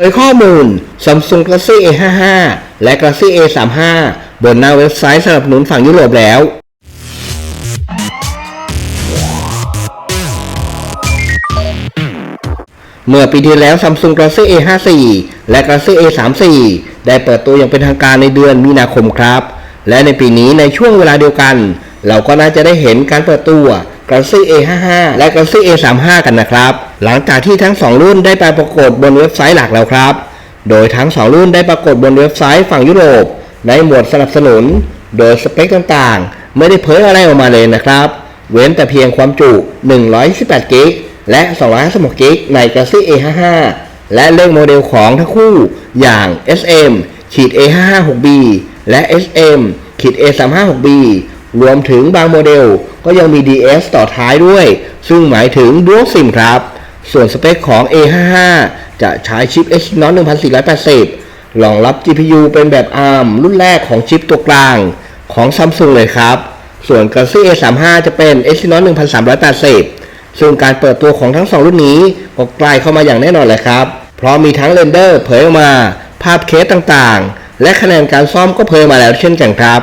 โดยข้อมูล Samsung Galaxy A55 และ Galaxy A35 บนหน้าเว็บไซต์สนับสนุนฝั่งยุโรปแล้ว เมื่อปีที่แล้ว Samsung Galaxy A54 และ Galaxy A34 ได้เปิดตัวอย่างเป็นทางการในเดือนมีนาคมครับ และในปีนี้ในช่วงเวลาเดียวกัน เราก็น่าจะได้เห็นการเปิดตัว Galaxy A55 และ Galaxy A35 กันนะครับ หลังจากที่ทั้ง 2 รุ่นได้ไปปรากฏบนเว็บไซต์หลักแล้วครับ โดยทั้ง 2 รุ่นได้ปรากฏบนเว็บไซต์ฝั่งยุโรป ในหมวดสนับสนุน โดยสเปคต่างๆ ไม่ได้เผยอะไรออกมาเลยนะครับ เว้นแต่เพียงความจุ 128กิกและ 256กิกใน Galaxy A55 และเลขโมเดลของทั้งคู่อย่าง SM ขีด A556B และ SM ขีด A356B รวมถึงบางโมเดลก็ยังมี DS ต่อท้ายด้วย ซึ่งหมายถึง Dual SIM ครับ ส่วนสเปคของ A55 จะใช้ชิป Exynos 1480รองรับ GPU เป็นแบบ ARM รุ่นแรกของชิปตัวกลางของ Samsung เลยครับ ส่วน Galaxy A35 จะเป็น Exynos 1380 ซึ่งการเปิดตัวของทั้งสองรุ่นนี้ก็ใกล้เข้ามาอย่างแน่นอนเลยครับ เพราะมีทั้งเรนเดอร์เผยออกมา ภาพเคสต่างๆ และคะแนนการซ่อมก็เผยมาแล้วเช่นกันครับ